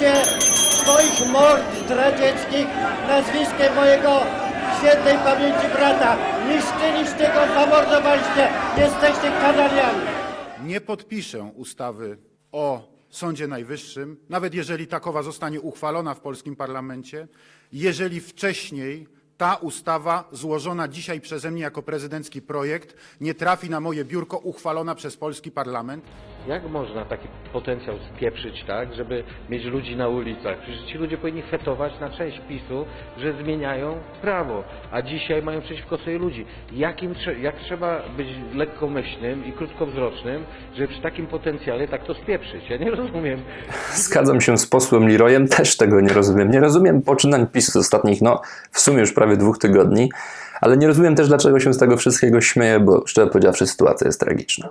Wymawiacie swoich mord zdradzieckich nazwiskiem mojego świętej pamięci brata. Niszczyliście go, zamordowaliście. Jesteście kanaliami. Nie podpiszę ustawy o Sądzie Najwyższym, nawet jeżeli takowa zostanie uchwalona w polskim parlamencie, jeżeli wcześniej ta ustawa złożona dzisiaj przeze mnie jako prezydencki projekt nie trafi na moje biurko uchwalona przez polski parlament. Jak można taki potencjał spieprzyć tak, żeby mieć ludzi na ulicach? Przecież ci ludzie powinni fetować na część PiSu, że zmieniają prawo, a dzisiaj mają przeciwko sobie ludzi. Jak trzeba być lekkomyślnym i krótkowzrocznym, żeby przy takim potencjale tak to spieprzyć? Ja nie rozumiem. Zgadzam się z posłem Leroyem, też tego nie rozumiem. Nie rozumiem poczynań PiSu z ostatnich, no w sumie już prawie dwóch tygodni, ale nie rozumiem też, dlaczego się z tego wszystkiego śmieje, bo szczerze powiedziawszy, sytuacja jest tragiczna.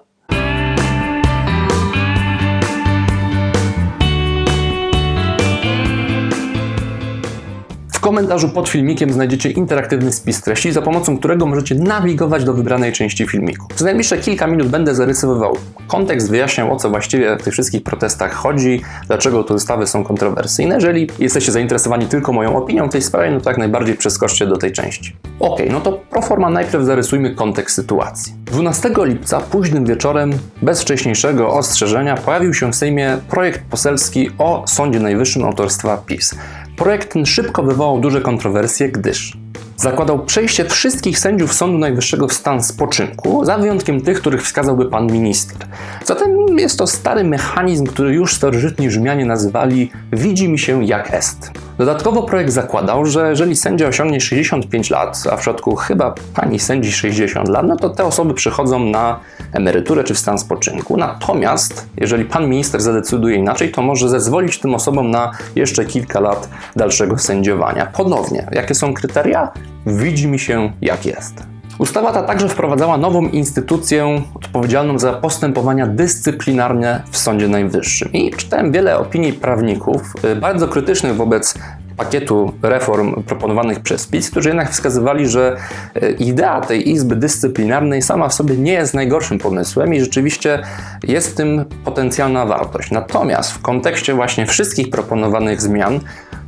Komentarzu pod filmikiem znajdziecie interaktywny spis treści, za pomocą którego możecie nawigować do wybranej części filmiku. Przez najbliższe kilka minut będę zarysowywał kontekst, wyjaśniał o co właściwie w tych wszystkich protestach chodzi, dlaczego te ustawy są kontrowersyjne. Jeżeli jesteście zainteresowani tylko moją opinią w tej sprawie, no to jak najbardziej przeskoczcie do tej części. Ok, no to pro forma najpierw zarysujmy kontekst sytuacji. 12 lipca późnym wieczorem, bez wcześniejszego ostrzeżenia, pojawił się w Sejmie projekt poselski o Sądzie Najwyższym autorstwa PiS. Projekt ten szybko wywołał duże kontrowersje, gdyż zakładał przejście wszystkich sędziów Sądu Najwyższego w stan spoczynku, za wyjątkiem tych, których wskazałby pan minister. Zatem jest to stary mechanizm, który już starożytni Rzymianie nazywali widzi mi się jak est. Dodatkowo projekt zakładał, że jeżeli sędzia osiągnie 65 lat, a w przypadku chyba pani sędzi 60 lat, no to te osoby przychodzą na emeryturę czy w stan spoczynku. Natomiast jeżeli pan minister zadecyduje inaczej, to może zezwolić tym osobom na jeszcze kilka lat dalszego sędziowania. Ponownie, jakie są kryteria? Widzi mi się jak jest. Ustawa ta także wprowadzała nową instytucję odpowiedzialną za postępowania dyscyplinarne w Sądzie Najwyższym. I czytałem wiele opinii prawników, y, bardzo krytycznych wobec pakietu reform proponowanych przez PiS, którzy jednak wskazywali, że y, idea tej Izby Dyscyplinarnej sama w sobie nie jest najgorszym pomysłem i rzeczywiście jest w tym potencjalna wartość. Natomiast w kontekście właśnie wszystkich proponowanych zmian,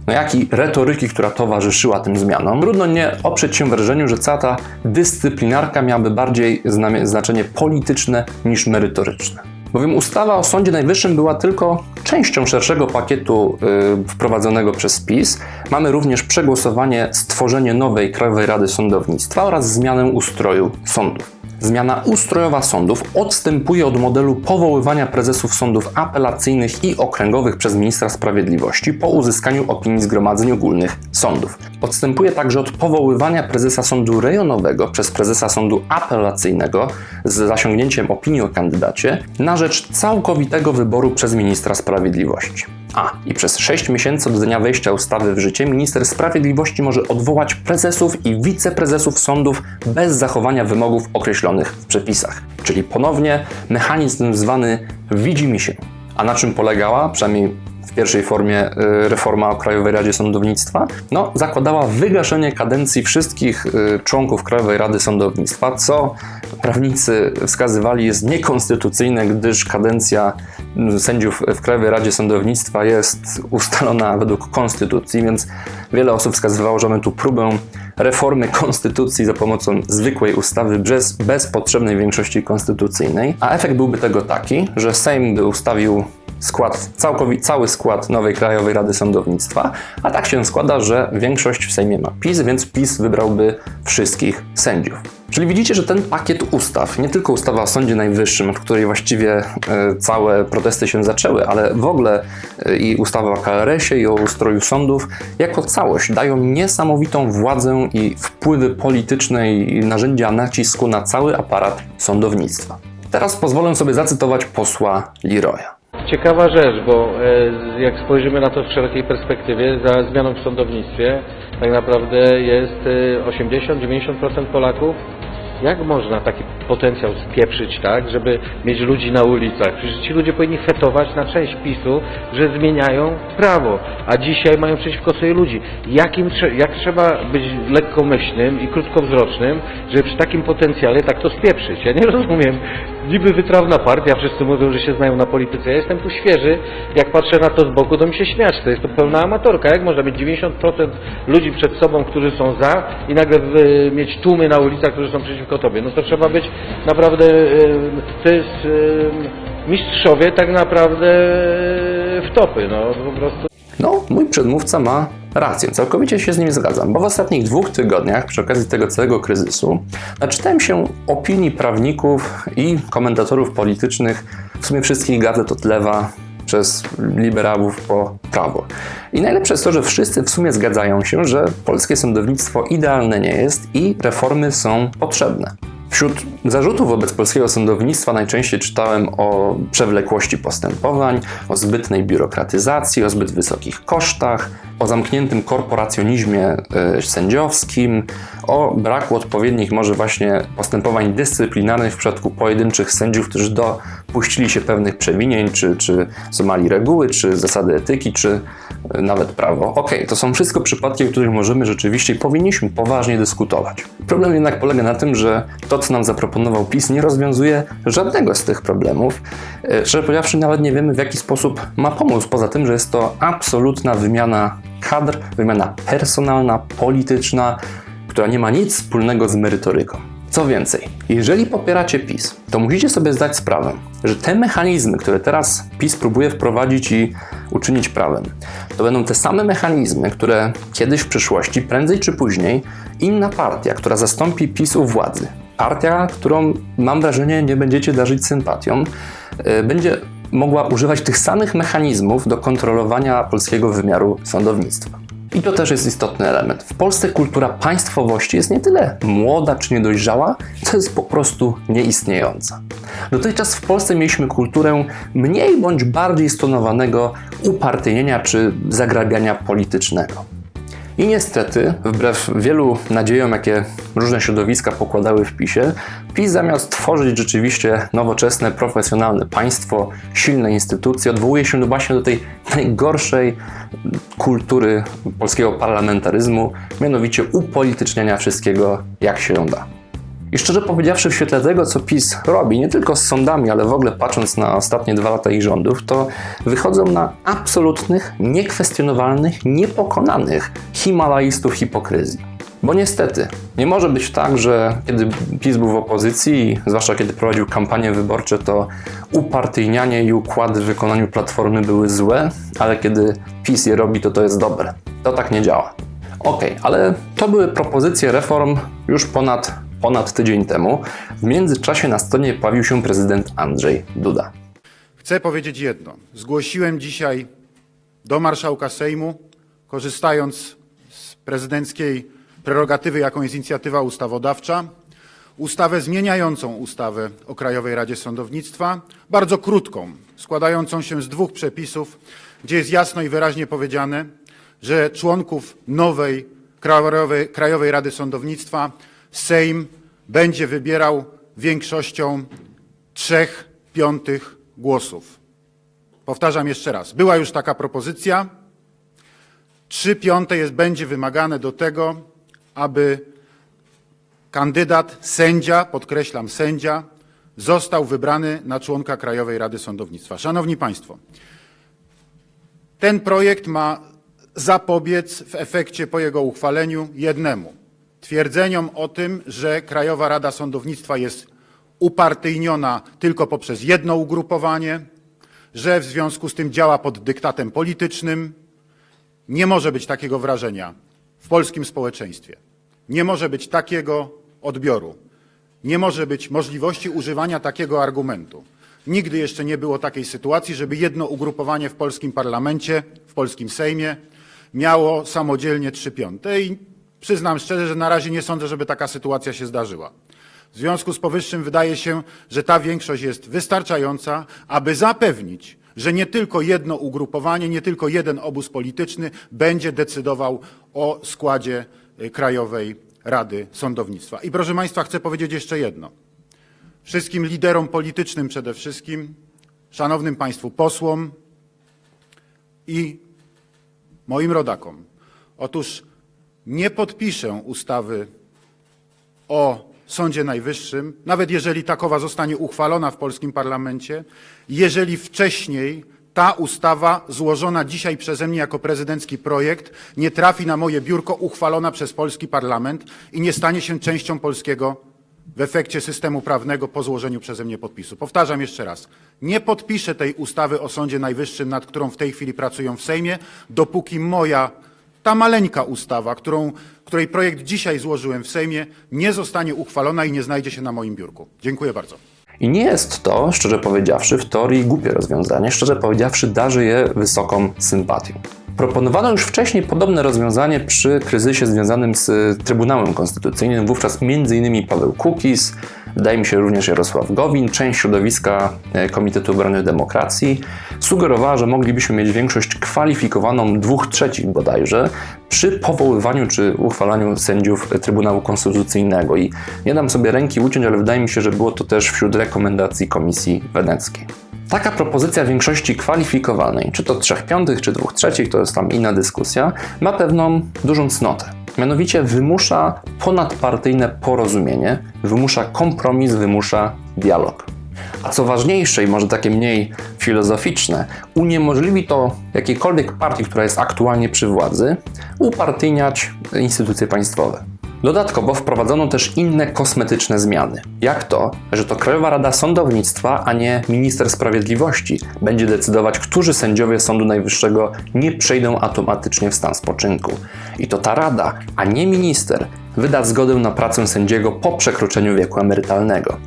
no jak i retoryki, która towarzyszyła tym zmianom, trudno nie oprzeć się wrażeniu, że cała ta dyscyplinarka miałaby bardziej znaczenie polityczne niż merytoryczne. Bowiem ustawa o Sądzie Najwyższym była tylko częścią szerszego pakietu y, wprowadzonego przez PiS. Mamy również przegłosowanie, stworzenie nowej Krajowej Rady Sądownictwa oraz zmianę ustroju sądów. Zmiana ustrojowa sądów odstępuje od modelu powoływania prezesów sądów apelacyjnych i okręgowych przez ministra sprawiedliwości po uzyskaniu opinii zgromadzeń ogólnych sądów. Odstępuje także od powoływania prezesa sądu rejonowego przez prezesa sądu apelacyjnego z zasięgnięciem opinii o kandydacie na rzecz całkowitego wyboru przez ministra sprawiedliwości. A, i przez 6 miesięcy od dnia wejścia ustawy w życie minister sprawiedliwości może odwołać prezesów i wiceprezesów sądów bez zachowania wymogów określonych w przepisach. Czyli ponownie mechanizm zwany widzi mi się. A na czym polegała, przynajmniej w pierwszej formie y, reforma o Krajowej Radzie Sądownictwa, no, zakładała wygaszenie kadencji wszystkich y, członków Krajowej Rady Sądownictwa, co prawnicy wskazywali jest niekonstytucyjne, gdyż kadencja sędziów w Krajowej Radzie Sądownictwa jest ustalona według konstytucji, więc wiele osób wskazywało, że mamy tu próbę reformy konstytucji za pomocą zwykłej ustawy bez, bez potrzebnej większości konstytucyjnej, a efekt byłby tego taki, że Sejm by ustawił skład, cały skład nowej Krajowej Rady Sądownictwa, a tak się składa, że większość w Sejmie ma PiS, więc PiS wybrałby wszystkich sędziów. Czyli widzicie, że ten pakiet ustaw, nie tylko ustawa o Sądzie Najwyższym, od której właściwie e, całe protesty się zaczęły, ale w ogóle e, i ustawa o KRS-ie i o ustroju sądów, jako całość dają niesamowitą władzę i wpływy polityczne i narzędzia nacisku na cały aparat sądownictwa. Teraz pozwolę sobie zacytować posła Leroya. Ciekawa rzecz, bo e, jak spojrzymy na to w szerokiej perspektywie, za zmianą w sądownictwie tak naprawdę jest e, 80-90% Polaków. Jak można taki potencjał spieprzyć tak, żeby mieć ludzi na ulicach? Przecież ci ludzie powinni fetować na część PiSu, że zmieniają prawo, a dzisiaj mają przeciwko sobie ludzi. Jak trzeba być lekkomyślnym i krótkowzrocznym, żeby przy takim potencjale tak to spieprzyć? Ja nie rozumiem. Niby wytrawna partia, wszyscy mówią, że się znają na polityce. Ja jestem tu świeży, jak patrzę na to z boku, to mi się śmiać. To jest to pełna amatorka. Jak można mieć 90% ludzi przed sobą, którzy są za i nagle y, mieć tłumy na ulicach, którzy są przeciwko tobie? No to trzeba być naprawdę, y, to jest y, mistrzowie tak naprawdę w topy, no po prostu. No, mój przedmówca ma rację, całkowicie się z nim zgadzam, bo w ostatnich dwóch tygodniach, przy okazji tego całego kryzysu, naczytałem się opinii prawników i komentatorów politycznych w sumie wszystkich gazet od lewa przez liberałów po prawo. I najlepsze jest to, że wszyscy w sumie zgadzają się, że polskie sądownictwo idealne nie jest i reformy są potrzebne. Wśród zarzutów wobec polskiego sądownictwa najczęściej czytałem o przewlekłości postępowań, o zbytnej biurokratyzacji, o zbyt wysokich kosztach, o zamkniętym korporacjonizmie e, sędziowskim, o braku odpowiednich może właśnie postępowań dyscyplinarnych w przypadku pojedynczych sędziów, którzy dopuścili się pewnych przewinień, czy, czy złamali reguły, czy zasady etyki, czy nawet prawo. Okej, to są wszystko przypadki, o których możemy rzeczywiście powinniśmy poważnie dyskutować. Problem jednak polega na tym, że to, co nam zaproponował PiS, nie rozwiązuje żadnego z tych problemów. E, Szczerze powiedziawszy, nawet nie wiemy, w jaki sposób ma pomóc, poza tym, że jest to absolutna wymiana kadr, wymiana personalna, polityczna, która nie ma nic wspólnego z merytoryką. Co więcej, jeżeli popieracie PiS, to musicie sobie zdać sprawę, że te mechanizmy, które teraz PiS próbuje wprowadzić i uczynić prawem, to będą te same mechanizmy, które kiedyś w przyszłości, prędzej czy później, inna partia, która zastąpi PiS u władzy, partia, którą mam wrażenie nie będziecie darzyć sympatią, yy, będzie mogła używać tych samych mechanizmów do kontrolowania polskiego wymiaru sądownictwa. I to też jest istotny element. W Polsce kultura państwowości jest nie tyle młoda czy niedojrzała, co jest po prostu nieistniejąca. Dotychczas w Polsce mieliśmy kulturę mniej bądź bardziej stonowanego upartyjnienia czy zagrabiania politycznego. I niestety, wbrew wielu nadziejom, jakie różne środowiska pokładały w PiSie, PiS zamiast tworzyć rzeczywiście nowoczesne, profesjonalne państwo, silne instytucje, odwołuje się właśnie do tej najgorszej kultury polskiego parlamentaryzmu, mianowicie upolityczniania wszystkiego jak się da. I szczerze powiedziawszy, w świetle tego, co PiS robi, nie tylko z sądami, ale w ogóle patrząc na ostatnie dwa lata ich rządów, to wychodzą na absolutnych, niekwestionowalnych, niepokonanych himalajstów hipokryzji. Bo niestety, nie może być tak, że kiedy PiS był w opozycji, zwłaszcza kiedy prowadził kampanie wyborcze, to upartyjnianie i układy w wykonaniu Platformy były złe, ale kiedy PiS je robi, to to jest dobre. To tak nie działa. Okej, ale to były propozycje reform już ponad, ponad tydzień temu. W międzyczasie na stronie pojawił się prezydent Andrzej Duda. Chcę powiedzieć jedno. Zgłosiłem dzisiaj do marszałka Sejmu, korzystając z prezydenckiej prerogatywy, jaką jest inicjatywa ustawodawcza, ustawę zmieniającą ustawę o Krajowej Radzie Sądownictwa, bardzo krótką, składającą się z dwóch przepisów, gdzie jest jasno i wyraźnie powiedziane, że członków nowej Krajowej, Krajowej Rady Sądownictwa Sejm będzie wybierał większością trzech piątych głosów. Powtarzam jeszcze raz. Była już taka propozycja. Trzy piąte jest, będzie wymagane do tego, aby kandydat, sędzia, podkreślam sędzia, został wybrany na członka Krajowej Rady Sądownictwa. Szanowni Państwo, ten projekt ma zapobiec w efekcie po jego uchwaleniu jednemu twierdzeniom o tym, że Krajowa Rada Sądownictwa jest upartyjniona tylko poprzez jedno ugrupowanie, że w związku z tym działa pod dyktatem politycznym. Nie może być takiego wrażenia w polskim społeczeństwie. Nie może być takiego odbioru. Nie może być możliwości używania takiego argumentu. Nigdy jeszcze nie było takiej sytuacji, żeby jedno ugrupowanie w polskim parlamencie, w polskim Sejmie miało samodzielnie trzy piąte i przyznam szczerze, że na razie nie sądzę, żeby taka sytuacja się zdarzyła. W związku z powyższym wydaje się, że ta większość jest wystarczająca, aby zapewnić, że nie tylko jedno ugrupowanie, nie tylko jeden obóz polityczny będzie decydował o składzie y, Krajowej Rady Sądownictwa. I proszę Państwa, chcę powiedzieć jeszcze jedno. Wszystkim liderom politycznym przede wszystkim, szanownym Państwu posłom i moim rodakom. Otóż nie podpiszę ustawy o Sądzie Najwyższym, nawet jeżeli takowa zostanie uchwalona w polskim parlamencie, jeżeli wcześniej ta ustawa złożona dzisiaj przeze mnie jako prezydencki projekt nie trafi na moje biurko uchwalona przez polski parlament i nie stanie się częścią polskiego w efekcie systemu prawnego po złożeniu przeze mnie podpisu. Powtarzam jeszcze raz. Nie podpiszę tej ustawy o Sądzie Najwyższym, nad którą w tej chwili pracują w Sejmie, dopóki moja, ta maleńka ustawa, którą, której projekt dzisiaj złożyłem w Sejmie, nie zostanie uchwalona i nie znajdzie się na moim biurku. Dziękuję bardzo. I nie jest to, szczerze powiedziawszy, w teorii głupie rozwiązanie. Szczerze powiedziawszy, darzy je wysoką sympatią. Proponowano już wcześniej podobne rozwiązanie przy kryzysie związanym z Trybunałem Konstytucyjnym. Wówczas m.in. Paweł Kukiz, wydaje mi się również Jarosław Gowin, część środowiska e, Komitetu Obrony Demokracji sugerowała, że moglibyśmy mieć większość kwalifikowaną dwóch trzecich bodajże przy powoływaniu czy uchwalaniu sędziów Trybunału Konstytucyjnego. I nie dam sobie ręki uciąć, ale wydaje mi się, że było to też wśród rekomendacji Komisji Weneckiej. Taka propozycja większości kwalifikowanej, czy to trzech piątych, czy dwóch trzecich, to jest tam inna dyskusja, ma pewną dużą cnotę. Mianowicie wymusza ponadpartyjne porozumienie, wymusza kompromis, wymusza dialog. A co ważniejsze i może takie mniej filozoficzne, uniemożliwi to jakiejkolwiek partii, która jest aktualnie przy władzy, upartyjniać instytucje państwowe. Dodatkowo wprowadzono też inne kosmetyczne zmiany. Jak to, że to Krajowa Rada Sądownictwa, a nie minister sprawiedliwości będzie decydować, którzy sędziowie Sądu Najwyższego nie przejdą automatycznie w stan spoczynku. I to ta rada, a nie minister, wyda zgodę na pracę sędziego po przekroczeniu wieku emerytalnego.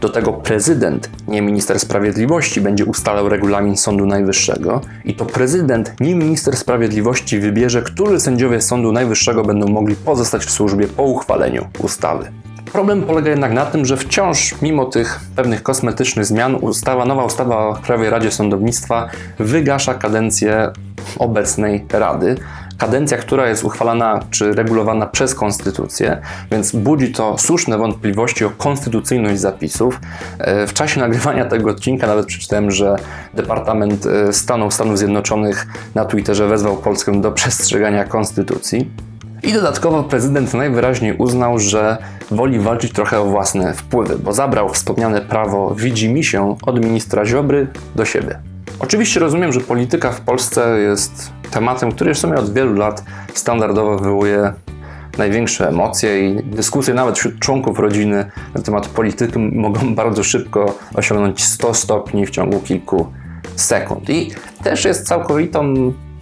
Do tego prezydent, nie minister sprawiedliwości, będzie ustalał regulamin Sądu Najwyższego i to prezydent, nie minister sprawiedliwości wybierze, którzy sędziowie Sądu Najwyższego będą mogli pozostać w służbie po uchwaleniu ustawy. Problem polega jednak na tym, że wciąż, mimo tych pewnych kosmetycznych zmian, ustawa, nowa ustawa o Krajowej Radzie Sądownictwa wygasza kadencję obecnej Rady. Kadencja, która jest uchwalana czy regulowana przez konstytucję, więc budzi to słuszne wątpliwości o konstytucyjność zapisów. E, W czasie nagrywania tego odcinka nawet przeczytałem, że Departament e, Stanu Stanów Zjednoczonych na Twitterze wezwał Polskę do przestrzegania konstytucji. I dodatkowo prezydent najwyraźniej uznał, że woli walczyć trochę o własne wpływy, bo zabrał wspomniane prawo widzi się od ministra Ziobry do siebie. Oczywiście rozumiem, że polityka w Polsce jest tematem, który w sumie od wielu lat standardowo wywołuje największe emocje i dyskusje nawet wśród członków rodziny na temat polityki mogą bardzo szybko osiągnąć 100 stopni w ciągu kilku sekund. I też jest całkowitą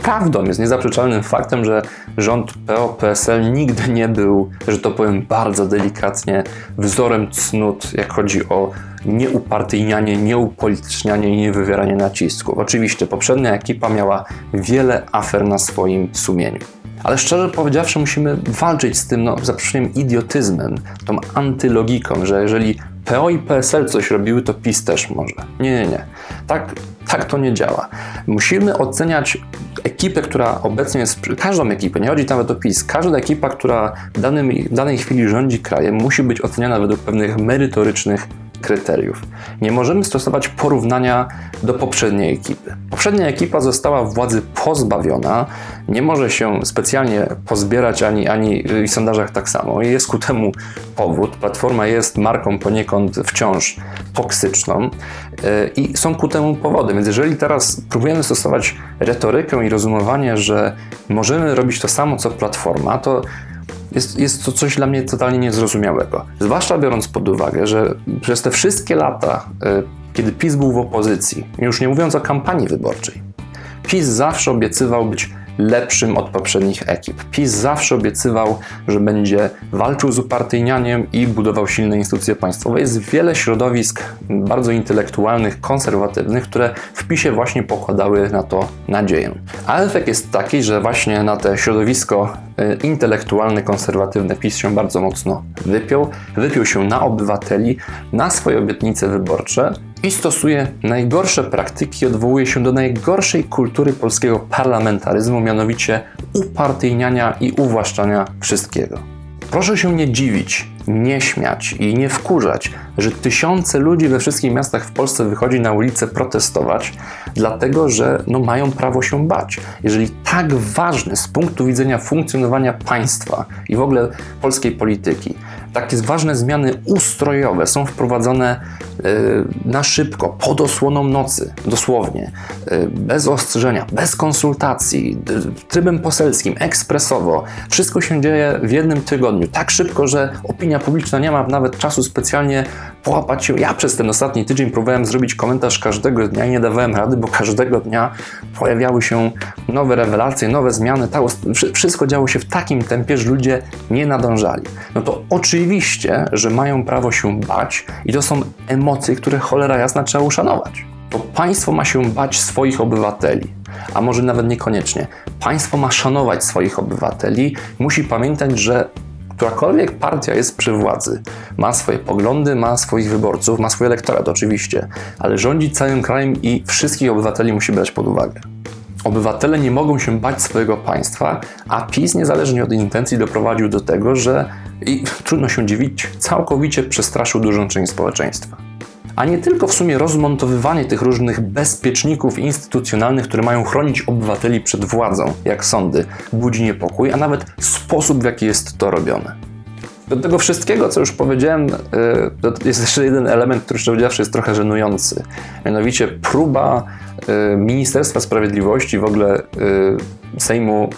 prawdą, jest niezaprzeczalnym faktem, że rząd PO-PSL nigdy nie był, że to powiem bardzo delikatnie, wzorem cnót, jak chodzi o nieupartyjnianie, nieupolitycznianie i niewywieranie nacisków. Oczywiście poprzednia ekipa miała wiele afer na swoim sumieniu. Ale szczerze powiedziawszy, musimy walczyć z tym, no, za przeproszeniem, idiotyzmem, tą antylogiką, że jeżeli PO i PSL coś robiły, to PiS też może. Nie, nie, nie. Tak, tak to nie działa. Musimy oceniać ekipę, która obecnie jest, każdą ekipę, nie chodzi nawet o PiS, każda ekipa, która w, danym, w danej chwili rządzi krajem, musi być oceniana według pewnych merytorycznych kryteriów. Nie możemy stosować porównania do poprzedniej ekipy. Poprzednia ekipa została władzy pozbawiona, nie może się specjalnie pozbierać ani, ani w sondażach tak samo. I jest ku temu powód. Platforma jest marką poniekąd wciąż toksyczną yy, i są ku temu powody. Więc jeżeli teraz próbujemy stosować retorykę i rozumowanie, że możemy robić to samo co Platforma, to jest, jest to coś dla mnie totalnie niezrozumiałego. Zwłaszcza biorąc pod uwagę, że przez te wszystkie lata, y, kiedy PiS był w opozycji, już nie mówiąc o kampanii wyborczej, PiS zawsze obiecywał być lepszym od poprzednich ekip. PiS zawsze obiecywał, że będzie walczył z upartyjnianiem i budował silne instytucje państwowe. Jest wiele środowisk bardzo intelektualnych, konserwatywnych, które w PiSie właśnie pokładały na to nadzieję. A efekt jest taki, że właśnie na te środowisko y, intelektualne, konserwatywne PiS się bardzo mocno wypiął. Wypiął się na obywateli, na swoje obietnice wyborcze i stosuje najgorsze praktyki, odwołuje się do najgorszej kultury polskiego parlamentaryzmu, mianowicie upartyjniania i uwłaszczania wszystkiego. Proszę się nie dziwić, nie śmiać i nie wkurzać, że tysiące ludzi we wszystkich miastach w Polsce wychodzi na ulicę protestować, dlatego że no, mają prawo się bać. Jeżeli tak ważny z punktu widzenia funkcjonowania państwa i w ogóle polskiej polityki takie ważne zmiany ustrojowe są wprowadzone na szybko, pod osłoną nocy, dosłownie, e, bez ostrzeżenia, bez konsultacji, trybem poselskim, ekspresowo. Wszystko się dzieje w jednym tygodniu, tak szybko, że opinia publiczna nie ma nawet czasu specjalnie połapać się. Ja przez ten ostatni tydzień próbowałem zrobić komentarz każdego dnia i nie dawałem rady, bo każdego dnia pojawiały się nowe rewelacje, nowe zmiany. Wszystko działo się w takim tempie, że ludzie nie nadążali. No to oczywiście, że mają prawo się bać i to są emocje, które cholera jasna trzeba uszanować. To państwo ma się bać swoich obywateli, a może nawet niekoniecznie. Państwo ma szanować swoich obywateli, musi pamiętać, że którakolwiek partia jest przy władzy, ma swoje poglądy, ma swoich wyborców, ma swój elektorat oczywiście, ale rządzi całym krajem i wszystkich obywateli musi brać pod uwagę. Obywatele nie mogą się bać swojego państwa, a PiS niezależnie od intencji doprowadził do tego, że i trudno się dziwić, całkowicie przestraszył dużą część społeczeństwa. A nie tylko w sumie rozmontowywanie tych różnych bezpieczników instytucjonalnych, które mają chronić obywateli przed władzą, jak sądy, budzi niepokój, a nawet sposób, w jaki jest to robione. Do tego wszystkiego, co już powiedziałem, to jest jeszcze jeden element, który szczerze powiedziawszy jest trochę żenujący. Mianowicie próba y, Ministerstwa Sprawiedliwości, w ogóle y, Sejmu,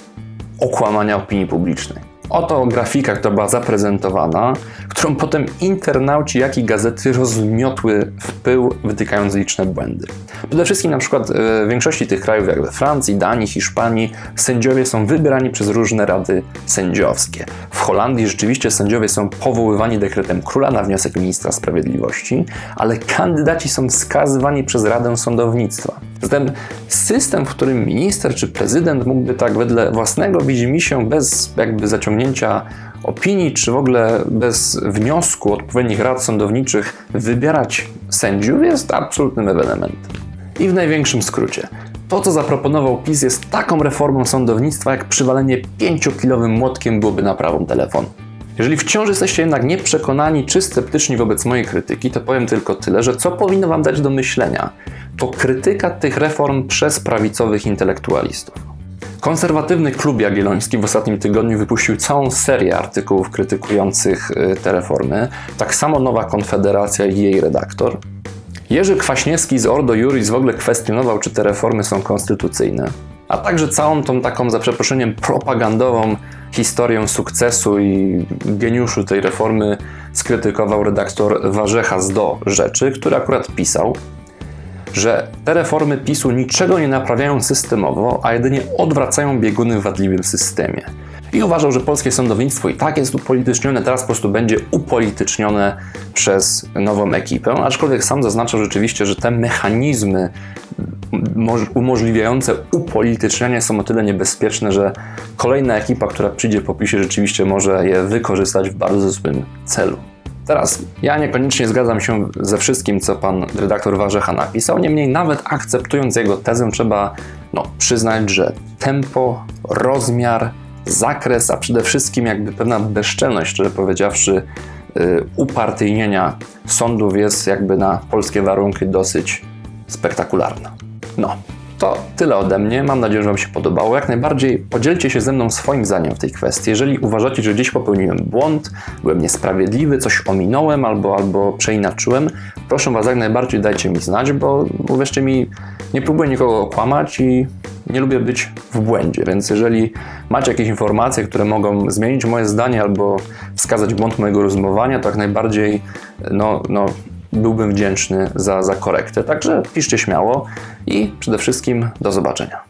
okłamania opinii publicznej. Oto grafika, która była zaprezentowana, którą potem internauci, jak i gazety rozmiotły w pył, wytykając liczne błędy. Przede wszystkim na przykład e, w większości tych krajów, jak we Francji, Danii, Hiszpanii, sędziowie są wybierani przez różne rady sędziowskie. W Holandii rzeczywiście sędziowie są powoływani dekretem króla na wniosek ministra sprawiedliwości, ale kandydaci są wskazywani przez Radę Sądownictwa. Zatem system, w którym minister czy prezydent mógłby tak wedle własnego widzimisię, bez jakby zaciągnięcia opinii, czy w ogóle bez wniosku odpowiednich rad sądowniczych wybierać sędziów, jest absolutnym ewenementem. I w największym skrócie. To, co zaproponował PiS, jest taką reformą sądownictwa, jak przywalenie pięciokilowym młotkiem byłoby naprawą telefonu. Jeżeli wciąż jesteście jednak nieprzekonani czy sceptyczni wobec mojej krytyki, to powiem tylko tyle, że co powinno Wam dać do myślenia, to krytyka tych reform przez prawicowych intelektualistów. Konserwatywny Klub Jagielloński w ostatnim tygodniu wypuścił całą serię artykułów krytykujących y, te reformy. Tak samo Nowa Konfederacja i jej redaktor. Jerzy Kwaśniewski z Ordo Juris w ogóle kwestionował, czy te reformy są konstytucyjne. A także całą tą taką, za przeproszeniem, propagandową historię sukcesu i geniuszu tej reformy skrytykował redaktor Warzecha z Do Rzeczy, który akurat pisał, że te reformy PiSu niczego nie naprawiają systemowo, a jedynie odwracają bieguny w wadliwym systemie. I uważał, że polskie sądownictwo i tak jest upolitycznione, teraz po prostu będzie upolitycznione przez nową ekipę, aczkolwiek sam zaznaczał rzeczywiście, że te mechanizmy moż- umożliwiające upolitycznianie są o tyle niebezpieczne, że kolejna ekipa, która przyjdzie po PiSie, rzeczywiście może je wykorzystać w bardzo złym celu. Teraz, ja niekoniecznie zgadzam się ze wszystkim, co pan redaktor Warzecha napisał, niemniej nawet akceptując jego tezę, trzeba no, przyznać, że tempo, rozmiar, zakres, a przede wszystkim jakby pewna bezczelność, szczerze powiedziawszy, yy, upartyjnienia sądów jest jakby na polskie warunki dosyć spektakularna. No, to tyle ode mnie. Mam nadzieję, że Wam się podobało. Jak najbardziej podzielcie się ze mną swoim zdaniem w tej kwestii. Jeżeli uważacie, że gdzieś popełniłem błąd, byłem niesprawiedliwy, coś ominąłem albo, albo przeinaczyłem, proszę Was jak najbardziej dajcie mi znać, bo uwierzcie mi, nie próbuję nikogo okłamać i nie lubię być w błędzie, więc jeżeli macie jakieś informacje, które mogą zmienić moje zdanie albo wskazać błąd mojego rozumowania, to jak najbardziej no, no, byłbym wdzięczny za, za korektę. Także piszcie śmiało i przede wszystkim do zobaczenia.